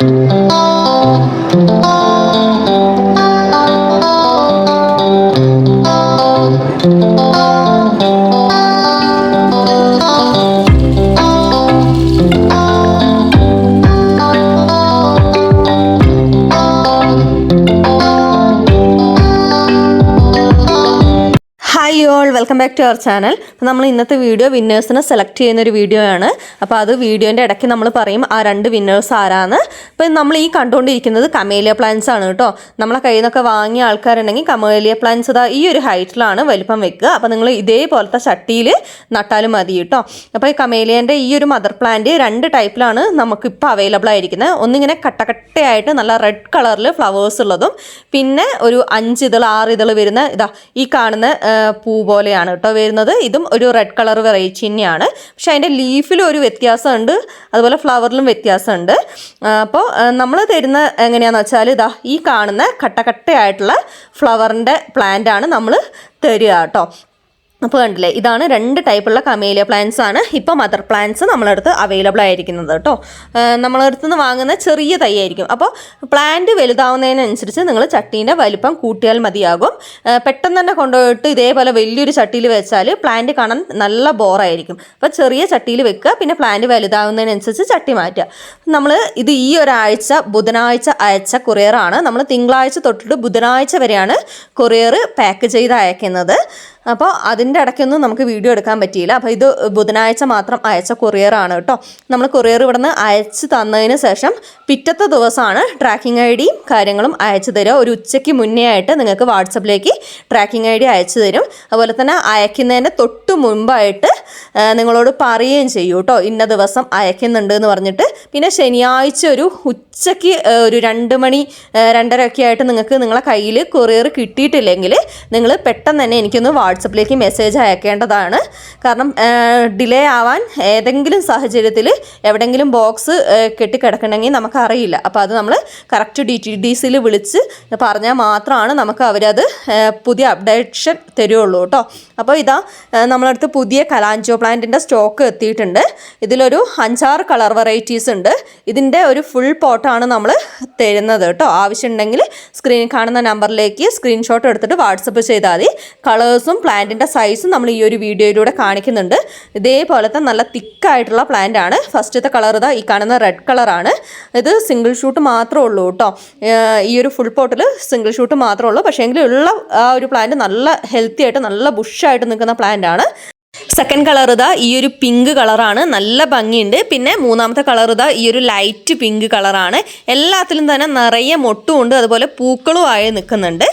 Thank you. Welcome back to our channel അപ്പോൾ നമ്മൾ ഇന്നത്തെ വീഡിയോ വിന്നേഴ്സിനെ സെലക്ട് ചെയ്യുന്ന ഒരു വീഡിയോ ആണ്. അപ്പോൾ അത് വീഡിയോന്റെ ഇടയ്ക്ക് നമ്മൾ പറയും ആ രണ്ട് വിന്നേഴ്സ് ആരാന്ന്? ഇപ്പം നമ്മൾ ഈ കണ്ടുകൊണ്ടിരിക്കുന്നത് കമേലിയ പ്ലാന്റ്സ് ആണ് കേട്ടോ. നമ്മളെ കയ്യിൽ നിന്നൊക്കെ വാങ്ങിയ ആൾക്കാരുണ്ടെങ്കിൽ കമേലിയ പ്ലാന്റ്സ് ഇതാ ഈ ഒരു ഹൈറ്റിലാണ് വലിപ്പം വെക്കുക. അപ്പോൾ നിങ്ങൾ ഇതേപോലത്തെ ചട്ടിയിൽ നട്ടാലും മതി കേട്ടോ. അപ്പോൾ ഈ കമേലിയന്റെ ഈ ഒരു മദർ പ്ലാന്റ് രണ്ട് ടൈപ്പിലാണ് നമുക്കിപ്പോൾ അവൈലബിൾ ആയിരിക്കുന്നത്. ഒന്നിങ്ങനെ കട്ടക്കട്ടയായിട്ട് നല്ല റെഡ് കളറിൽ ഫ്ലവേഴ്സ് ഉള്ളതും പിന്നെ ഒരു അഞ്ച് ഇതൾ ആറ് ഇതൾ വരുന്ന ഇതാ ഈ കാണുന്ന പൂ പോലെയാണ് കേട്ടോ വരുന്നത്. ഇതും ഒരു റെഡ് കളർ വെറൈറ്റി തന്നെയാണ്. പക്ഷേ അതിന്റെ ലീഫിലും ഒരു വ്യത്യാസമുണ്ട്. അതുപോലെ ഫ്ലവറിലും വ്യത്യാസമുണ്ട്. അപ്പോൾ നമ്മൾ തരുന്ന എങ്ങനെയാണെന്ന് വെച്ചാൽ ഇതാ ഈ കാണുന്ന കട്ടക്കട്ടയായിട്ടുള്ള ഫ്ലവറിന്റെ പ്ലാന്റ് ആണ് നമ്മൾ തരിക കേട്ടോ. അപ്പോൾ കണ്ടില്ലേ ഇതാണ് രണ്ട് ടൈപ്പുള്ള കമേലിയ പ്ലാന്റ്സ് ആണ്. ഇപ്പോൾ മദർ പ്ലാന്റ്സ് നമ്മളടുത്ത് അവൈലബിൾ ആയിരിക്കുന്നത് കേട്ടോ. നമ്മളടുത്ത് നിന്ന് വാങ്ങുന്ന ചെറിയ തൈ ആയിരിക്കും അപ്പോൾ പ്ലാന്റ് വലുതാവുന്നതിനനുസരിച്ച് നിങ്ങൾ ചട്ടീന്റെ വലിപ്പം കൂട്ടിയാൽ മതിയാകും. പെട്ടെന്ന് തന്നെ കൊണ്ടുപോയിട്ട് ഇതേപോലെ വലിയൊരു ചട്ടിയിൽ വെച്ചാൽ പ്ലാന്റ് കാണാൻ നല്ല ബോറായിരിക്കും അപ്പോൾ ചെറിയ ചട്ടിയിൽ വെക്കുക പിന്നെ പ്ലാന്റ് വലുതാവുന്നതിനനുസരിച്ച് ചട്ടി മാറ്റുക. നമ്മൾ ഇത് ഈ ഒരാഴ്ച ബുധനാഴ്ച അയച്ച കൊറിയറാണ് നമ്മൾ തിങ്കളാഴ്ച തൊട്ടിട്ട് ബുധനാഴ്ച വരെയാണ് കൊറിയർ പാക്ക് ചെയ്ത് അയക്കുന്നത്. അപ്പോൾ അതിന്റെ ഇടയ്ക്കൊന്നും നമുക്ക് വീഡിയോ എടുക്കാൻ പറ്റിയില്ല. അപ്പോൾ ഇത് ബുധനാഴ്ച മാത്രം അയച്ച കൊറിയറാണ് കേട്ടോ. നമ്മൾ കൊറിയർ ഇവിടെ നിന്ന് അയച്ച് തന്നതിന് ശേഷം പിറ്റത്തെ ദിവസമാണ് ട്രാക്കിംഗ് ഐ ഡിയും കാര്യങ്ങളും അയച്ചു തരിക. ഒരു ഉച്ചയ്ക്ക് മുന്നേ ആയിട്ട് നിങ്ങൾക്ക് വാട്സപ്പിലേക്ക് ട്രാക്കിംഗ് ഐ ഡി അയച്ചു തരും. അതുപോലെ തന്നെ അയക്കുന്നതിന് തൊട്ട് മുമ്പായിട്ട് നിങ്ങളോട് പറയുകയും ചെയ്യും കേട്ടോ. ഇന്ന ദിവസം അയക്കുന്നുണ്ട് എന്ന് പറഞ്ഞിട്ട്. പിന്നെ ശനിയാഴ്ച ഒരു ഉച്ചയ്ക്ക് ഒരു രണ്ട് മണി രണ്ടര ഒക്കെ ആയിട്ട് നിങ്ങൾക്ക് നിങ്ങളെ കയ്യിൽ കൊറിയർ കിട്ടിയിട്ടില്ലെങ്കിൽ നിങ്ങൾ പെട്ടെന്ന് തന്നെ എനിക്കൊന്ന് വാട്സപ്പിലേക്ക് മെസ്സേജ് അയക്കേണ്ടതാണ്. കാരണം ഡിലേ ആവാൻ ഏതെങ്കിലും സാഹചര്യത്തിൽ എവിടെയെങ്കിലും ബോക്സ് കെട്ടിക്കിടക്കണമെങ്കിൽ നമുക്കറിയില്ല. അപ്പോൾ അത് നമ്മൾ കറക്റ്റ് ഡി ടി ഡി സിയിൽ വിളിച്ച് പറഞ്ഞാൽ മാത്രമാണ് നമുക്ക് അവരത് പുതിയ അപ്ഡേഷൻ തരുള്ളൂ കേട്ടോ. അപ്പോൾ ഇതാ നമ്മളടുത്ത് പുതിയ കലാഞ്ചോ പ്ലാന്റിന്റെ സ്റ്റോക്ക് എത്തിയിട്ടുണ്ട്. ഇതിലൊരു അഞ്ചാറ് കളർ വെറൈറ്റീസ് ഉണ്ട്. ഇതിന്റെ ഒരു ഫുൾ പോട്ടാണ് നമ്മൾ തരുന്നത് കേട്ടോ. ആവശ്യമുണ്ടെങ്കിൽ സ്ക്രീനിൽ കാണുന്ന നമ്പറിലേക്ക് സ്ക്രീൻഷോട്ട് എടുത്തിട്ട് വാട്സപ്പ് ചെയ്താൽ മതി. കളേഴ്സും പ്ലാന്റിന്റെ സൈസും നമ്മൾ ഈ ഒരു വീഡിയോയിലൂടെ കാണിക്കുന്നുണ്ട്. ഇതേപോലത്തെ നല്ല തിക്കായിട്ടുള്ള പ്ലാന്റ് ആണ്. ഫസ്റ്റത്തെ കളർ ഇതാ ഈ കാണുന്ന റെഡ് കളറാണ് ഇത് സിംഗിൾ ഷൂട്ട് മാത്രമേ ഉള്ളൂ കേട്ടോ. ഈ ഒരു ഫുൾ പോട്ടിൽ സിംഗിൾ ഷൂട്ട് മാത്രമേ ഉള്ളൂ. പക്ഷേ എങ്കിലും ഉള്ള ആ ഒരു പ്ലാന്റ് നല്ല ഹെൽത്തി ആയിട്ട് നല്ല ബുഷായിട്ട് നിൽക്കുന്ന പ്ലാന്റ് ആണ്. സെക്കൻഡ് കളർ ഇതാ ഈ ഒരു പിങ്ക് കളറാണ് നല്ല ഭംഗിയുണ്ട്. പിന്നെ മൂന്നാമത്തെ കളർ ഇതാ ഈ ഒരു ലൈറ്റ് പിങ്ക് കളറാണ് എല്ലാത്തിലും തന്നെ നിറയെ മൊട്ടുമുണ്ട് അതുപോലെ പൂക്കളും ആയി നിൽക്കുന്നുണ്ട്.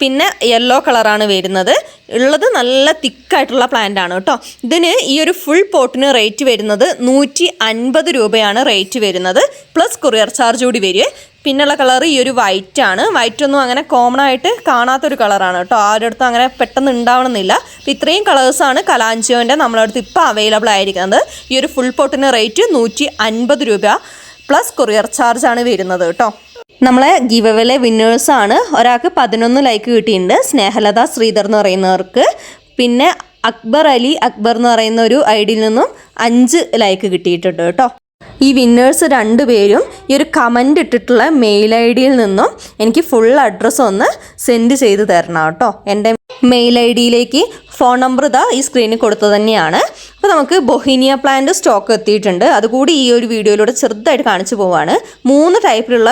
പിന്നെ യെല്ലോ കളറാണ് വരുന്നത്. ഉള്ളത് നല്ല തിക്കായിട്ടുള്ള പ്ലാന്റ് ആണ് കേട്ടോ. ഇതിന് ഈ ഒരു ഫുൾ പോട്ടിന് റേറ്റ് വരുന്നത് നൂറ്റി അൻപത് രൂപയാണ് റേറ്റ് വരുന്നത്. പ്ലസ് കൊറിയർ ചാർജ് കൂടി വരിക പിന്നുള്ള കളർ ഈ ഒരു വൈറ്റ് ആണ്. വൈറ്റ് ഒന്നും അങ്ങനെ കോമൺ ആയിട്ട് കാണാത്തൊരു കളറാണ് കേട്ടോ. ആരുടെ അടുത്തും അങ്ങനെ പെട്ടെന്ന് ഉണ്ടാവണമെന്നില്ല. അപ്പോൾ ഇത്രയും കളേഴ്സാണ് കലാഞ്ചിയോന്റെ നമ്മളടുത്ത് ഇപ്പോൾ അവൈലബിൾ ആയിരിക്കുന്നത്. ഈ ഒരു ഫുൾ പോട്ടിന് റേറ്റ് നൂറ്റി അൻപത് രൂപ പ്ലസ് കൊറിയർ ചാർജാണ് വരുന്നത് കേട്ടോ. നമ്മളെ ഗിവ് വിന്നേഴ്സാണ് ഒരാൾക്ക് പതിനൊന്ന് ലൈക്ക് കിട്ടിയിട്ടുണ്ട്. സ്നേഹലത ശ്രീധർ എന്ന് പറയുന്നവർക്ക്. പിന്നെ അക്ബർ അലി അക്ബർ എന്ന് പറയുന്ന ഒരു ഐഡിയിൽ നിന്നും അഞ്ച് ലൈക്ക് കിട്ടിയിട്ടുണ്ട് കേട്ടോ. ഈ വിന്നേഴ്സ് രണ്ടുപേരും ഈ ഒരു കമന്റ് ഇട്ടിട്ടുള്ള മെയിൽ ഐ ഡിയിൽ നിന്നും എനിക്ക് ഫുൾ അഡ്രസ്സ് ഒന്ന് സെൻഡ് ചെയ്ത് തരണം കേട്ടോ. എന്റെ മെയിൽ ഐ ഡിയിലേക്ക് ഫോൺ നമ്പർ ഇതാ ഈ സ്ക്രീനിൽ കൊടുത്തത് തന്നെയാണ്. അപ്പോൾ നമുക്ക് ബൊഹീനിയ പ്ലാന്റ് സ്റ്റോക്ക് എത്തിയിട്ടുണ്ട്. അതുകൂടി ഈ ഒരു വീഡിയോയിലൂടെ ചെറുതായിട്ട് കാണിച്ചു പോവാണ്. മൂന്ന് ടൈപ്പിലുള്ള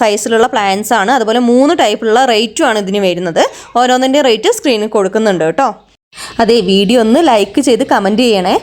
സൈസിലുള്ള പ്ലാന്റ്സ് ആണ്. അതുപോലെ മൂന്ന് ടൈപ്പിലുള്ള റേറ്റും ആണ് ഇതിന് വരുന്നത്. ഓരോന്നിന്റെ റേറ്റ് സ്ക്രീനിൽ കൊടുക്കുന്നുണ്ട് കേട്ടോ. അതെ വീഡിയോ ഒന്ന് ലൈക്ക് ചെയ്ത് കമന്റ് ചെയ്യണേ.